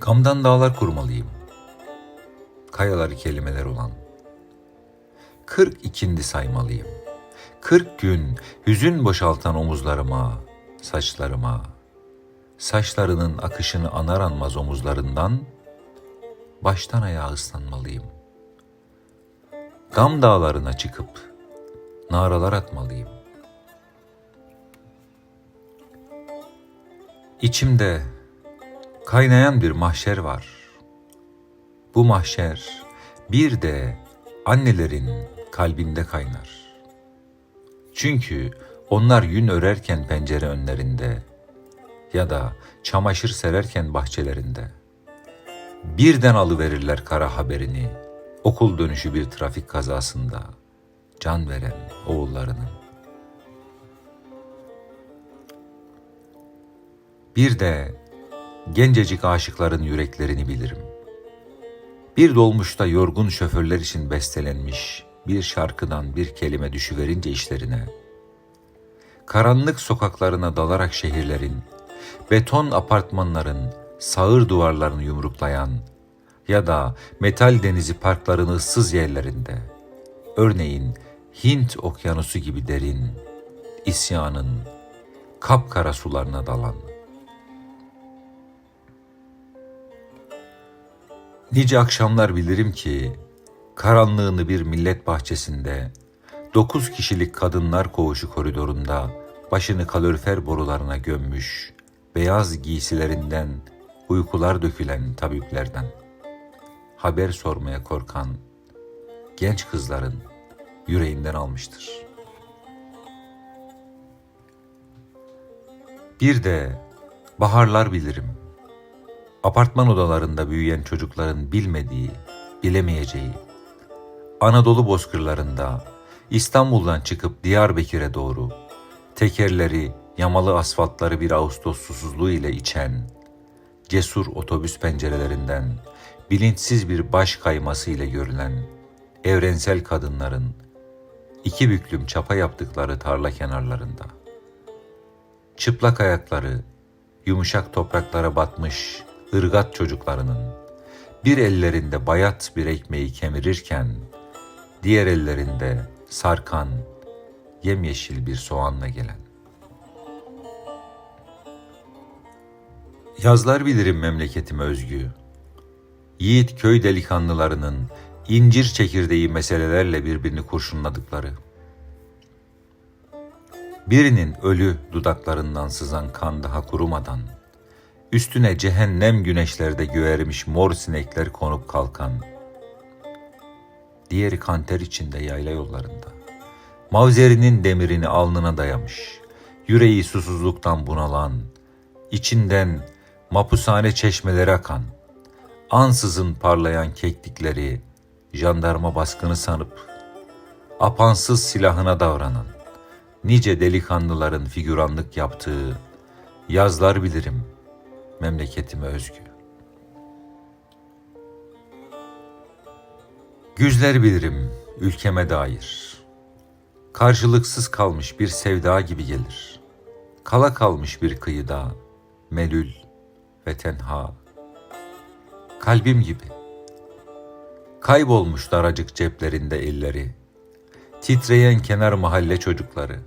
Gamdan dağlar kurmalıyım. Kayaları kelimeler olan. Kırk ikindi saymalıyım. Kırk gün hüzün boşaltan omuzlarıma, saçlarıma, saçlarının akışını anar anmaz omuzlarından baştan ayağa ıslanmalıyım. Gam dağlarına çıkıp naralar atmalıyım. İçimde kaynayan bir mahşer var. Bu mahşer bir de annelerin kalbinde kaynar. Çünkü onlar yün örerken pencere önlerinde ya da çamaşır sererken bahçelerinde birden alıverirler kara haberini okul dönüşü bir trafik kazasında can veren oğullarının. Bir de gencecik aşıkların yüreklerini bilirim. Bir dolmuşta yorgun şoförler için bestelenmiş bir şarkıdan bir kelime düşüverince işlerine, karanlık sokaklarına dalarak şehirlerin, beton apartmanların sağır duvarlarını yumruklayan ya da metal denizi parklarının ıssız yerlerinde, örneğin Hint okyanusu gibi derin, isyanın kapkara sularına dalan, Nice akşamlar bilirim ki karanlığını bir millet bahçesinde dokuz kişilik kadınlar koğuşu koridorunda başını kalorifer borularına gömmüş beyaz giysilerinden uykular dökülen tabiplerden haber sormaya korkan genç kızların yüreğinden almıştır. Bir de baharlar bilirim.'' Apartman odalarında büyüyen çocukların bilmediği, bilemeyeceği, Anadolu bozkırlarında İstanbul'dan çıkıp Diyarbakır'a doğru tekerleri, yamalı asfaltları bir Ağustos susuzluğu ile içen, cesur otobüs pencerelerinden bilinçsiz bir baş kayması ile görülen evrensel kadınların iki büklüm çapa yaptıkları tarla kenarlarında. Çıplak ayakları yumuşak topraklara batmış ırgat çocuklarının bir ellerinde bayat bir ekmeği kemirirken diğer ellerinde sarkan yemyeşil bir soğanla gelen. Yazlar bilirim memleketime özgü. Yiğit köy delikanlılarının incir çekirdeği meselelerle birbirini kurşunladıkları. Birinin ölü dudaklarından sızan kan daha kurumadan, Üstüne cehennem güneşlerde göğermiş mor sinekler konup kalkan. Diğeri kanter içinde yayla yollarında. Mavzerinin demirini alnına dayamış. Yüreği susuzluktan bunalan. içinden mapushane çeşmeleri akan. Ansızın parlayan keklikleri jandarma baskını sanıp apansız silahına davranan nice delikanlıların figüranlık yaptığı yazlar bilirim.'' Memleketime özgü. Güzler bilirim ülkeme dair. Karşılıksız kalmış bir sevda gibi gelir. Kala kalmış bir kıyıda, melül ve tenha. Kalbim gibi. Kaybolmuş daracık ceplerinde elleri. Titreyen kenar mahalle çocukları.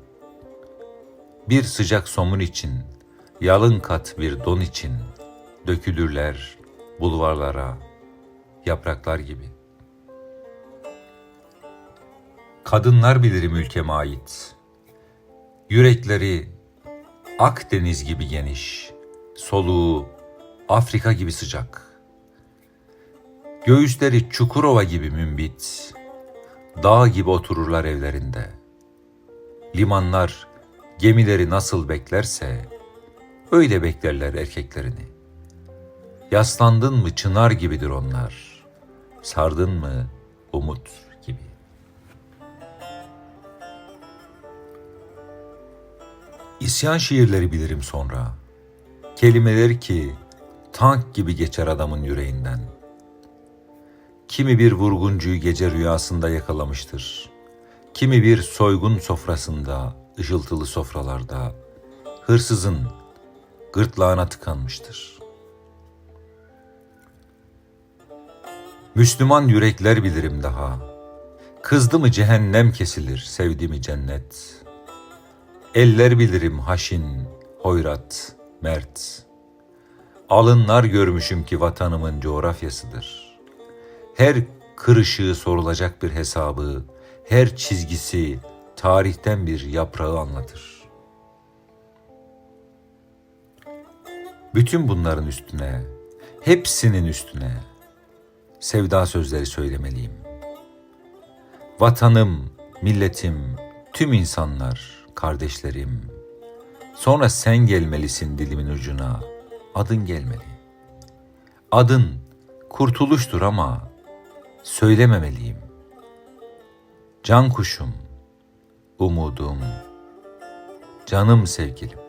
Bir sıcak somun için yalın kat bir don için dökülürler bulvarlara yapraklar gibi. Kadınlar bilirim ülkeme ait. Yürekleri Akdeniz gibi geniş, soluğu Afrika gibi sıcak. Göğüsleri Çukurova gibi mümbit, dağ gibi otururlar evlerinde. Limanlar gemileri nasıl beklerse, Öyle beklerler erkeklerini. Yaslandın mı çınar gibidir onlar. Sardın mı umut gibi. İsyan şiirleri bilirim sonra. Kelimeler ki tank gibi geçer adamın yüreğinden. Kimi bir vurguncuyu gece rüyasında yakalamıştır. Kimi bir soygun sofrasında, ışıltılı sofralarda, hırsızın gırtlağına tıkanmıştır. Müslüman yürekler bilirim daha. Kızdı mı cehennem kesilir, sevdi mi cennet. Eller bilirim haşin, hoyrat, mert. Alınlar görmüşüm ki vatanımın coğrafyasıdır. Her kırışığı sorulacak bir hesabı, her çizgisi tarihten bir yaprağı anlatır. Bütün bunların üstüne, hepsinin üstüne sevda sözleri söylemeliyim. Vatanım, milletim, tüm insanlar, kardeşlerim. Sonra sen gelmelisin dilimin ucuna, adın gelmeli. Adın kurtuluştur ama söylememeliyim. Can kuşum, umudum, canım sevgilim.